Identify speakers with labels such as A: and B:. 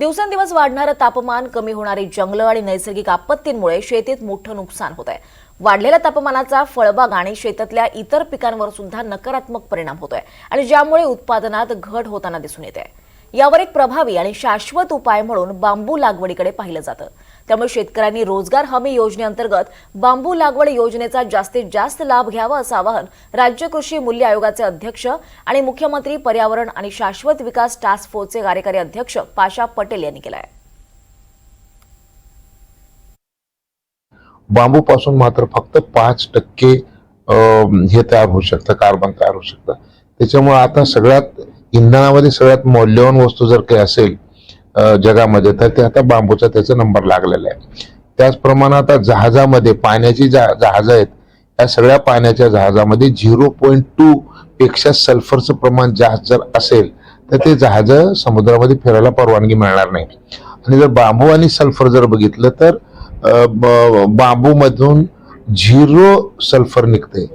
A: दिवसेंदिवस वाढणारं तापमान कमी होणारी जंगलं आणि नैसर्गिक आपत्तींमुळे शेतीत मोठं नुकसान होत आहे वाढलेल्या तापमानाचा फळबाग आणि शेतातल्या इतर पिकांवर सुद्धा नकारात्मक परिणाम होतोय आणि ज्यामुळे उत्पादनात घट होताना दिसून येते यावर एक प्रभावी आणि शाश्वत उपाय म्हणून बांबू लागवडीकडे पाहिलं जातं. त्यामुळे शेतकऱ्यांनी रोजगार हमी योजनेअंतर्गत बांबू लागवड योजनेचा जास्तीत जास्त लाभ घ्यावा असं आवाहन राज्य कृषी मूल्य आयोगाचे अध्यक्ष आणि मुख्यमंत्री पर्यावरण आणि शाश्वत विकास टास्क फोर्सचे कार्यकारी अध्यक्ष पाशा पटेल यांनी केलं आहे
B: बांबू पासून मात्र फक्त पाच टक्के हे तयार होऊ शकतं कार्बन तयार होऊ शकतं. त्याच्यामुळे आता सगळ्यात इंधनामध्ये सगळ्यात मौल्यवान वस्तू जर काही असेल जगामध्ये तर ते आता बांबूचा त्याचा नंबर लागलेला आहे. त्याचप्रमाणे आता जहाजामध्ये पाण्याची जा जहाजं आहेत या सगळ्या पाण्याच्या जहाजामध्ये झिरो पॉईंट टू पेक्षा सल्फरचं प्रमाण जास्त जर असेल तर ते जहाज समुद्रामध्ये फिरायला परवानगी मिळणार नाही. आणि जर बांबू आणि सल्फर जर बघितलं तर बांबूमधून झिरो सल्फर निघते